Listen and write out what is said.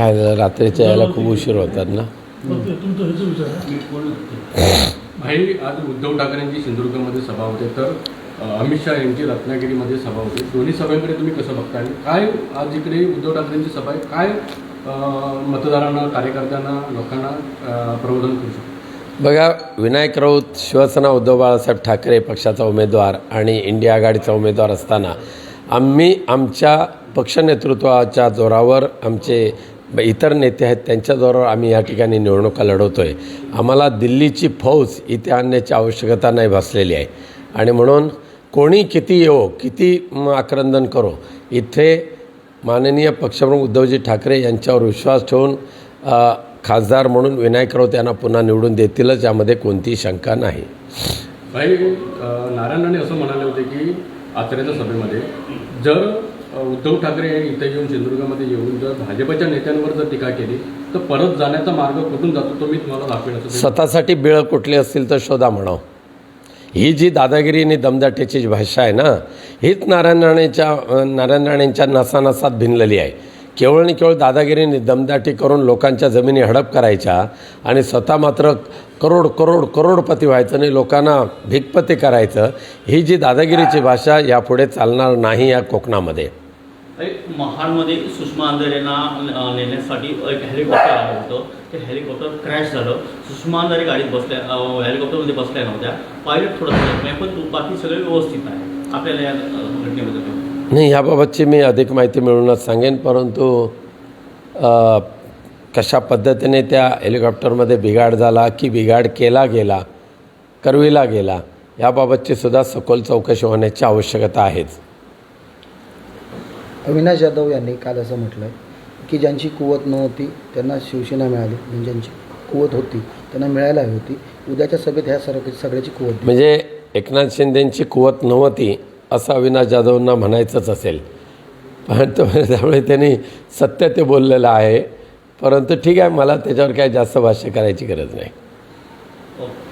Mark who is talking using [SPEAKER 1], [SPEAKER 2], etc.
[SPEAKER 1] काय झालं? रात्रीच्या यायला खूप उशीर होतात ना?
[SPEAKER 2] भाई आज उद्धव ठाकरेंची सिंधुदुर्गमध्ये सभा होते तर अमित शहा यांची रत्नागिरीमध्ये सभा होते. दोन्ही सभेमध्ये तुम्ही कसं बघता आणि काय आज इकडे उद्धव ठाकरेंची सभा आहे? काय मतदारांना कार्यकर्त्यांना लोकांना प्रबोधन करू शकतो?
[SPEAKER 1] बघा विनायक राऊत शिवसेना उद्धव बाळासाहेब ठाकरे पक्षाचा उमेदवार आणि इंडिया आघाडीचा उमेदवार असताना आम्ही आमच्या पक्षनेतृत्वाच्या जोरावर आमचे इतर नेते आहेत त्यांच्याबरोबर आम्ही या ठिकाणी निवडणुका लढवतो आहे आम्हाला दिल्लीची फौज इथे आणण्याची आवश्यकता नाही भासलेली आहे. आणि म्हणून कोणी किती येवो किती आक्रंदन करो इथे माननीय पक्षप्रमुख उद्धवजी ठाकरे यांच्यावर विश्वास ठेवून खासदार म्हणून विनायक राऊत यांना पुन्हा निवडून देतीलच यामध्ये कोणतीही शंका नाही.
[SPEAKER 2] नारायण राणे असं म्हणाले होते की आचरेच्या सभेमध्ये जर उद्धव ठाकरे इथे येऊन सिंधुदुर्गामध्ये येऊन जर भाजपच्या नेत्यांवर जर टीका केली तर परत जाण्याचा मार्ग कुठून जातो तो मी तुम्हाला दाखवेन
[SPEAKER 1] स्वतःसाठी बिळं कुठली असतील तर शोधा म्हणावं. ही जी दादागिरी आणि दमदाटीची जी भाषा आहे ना हीच नारायण राणेच्या नारायण राणेंच्या नसानसात भिनलेली आहे. केवळ आणि केवळ दादागिरीने दमदाटी करून लोकांच्या जमिनी हडप करायच्या आणि स्वतः मात्र करोड करोड करोडपती व्हायचं आणि लोकांना भिकपती करायचं ही जी दादागिरीची भाषा यापुढे चालणार नाही या कोकणामध्ये.
[SPEAKER 3] महाडमध्ये सुषमा अंधारे यांना नेण्यासाठी एक हेलिकॉप्टर आलं होतं. ते हेलिकॉप्टर क्रॅश झालं. सुषमा अंधारे गाडीत बसल्या हेलिकॉप्टरमध्ये बसल्या नव्हत्या. पायलट थोडं नाही पण बाकी सगळे व्यवस्थित आहे. आपल्याला या घटनेबद्दल
[SPEAKER 1] नाही याबाबतची मी अधिक माहिती मिळूनच सांगेन परंतु कशा पद्धतीने त्या हेलिकॉप्टरमध्ये बिघाड झाला की बिघाड केला गेला करविला गेला याबाबतची सुद्धा सखोल चौकशी होण्याची आवश्यकता आहेच.
[SPEAKER 4] अविनाश जाधव यांनी काल असं म्हटलं आहे की ज्यांची कुवत नव्हती त्यांना शिवसेना मिळाली. म्हणजे ज्यांची कुवत होती त्यांना मिळायला हवी होती. उद्याच्या सभेत ह्या सर्व सगळ्याची कुवत दिली.
[SPEAKER 1] म्हणजे एकनाथ शिंदेंची कुवत नव्हती असं अविनाश जाधवना म्हणायचंच असेल. पण तो त्यामुळे त्यांनी सत्य ते बोललेलं आहे. परंतु ठीक आहे मला त्याच्यावर काही जास्त भाष्य करायची गरज नाही.
[SPEAKER 3] ओके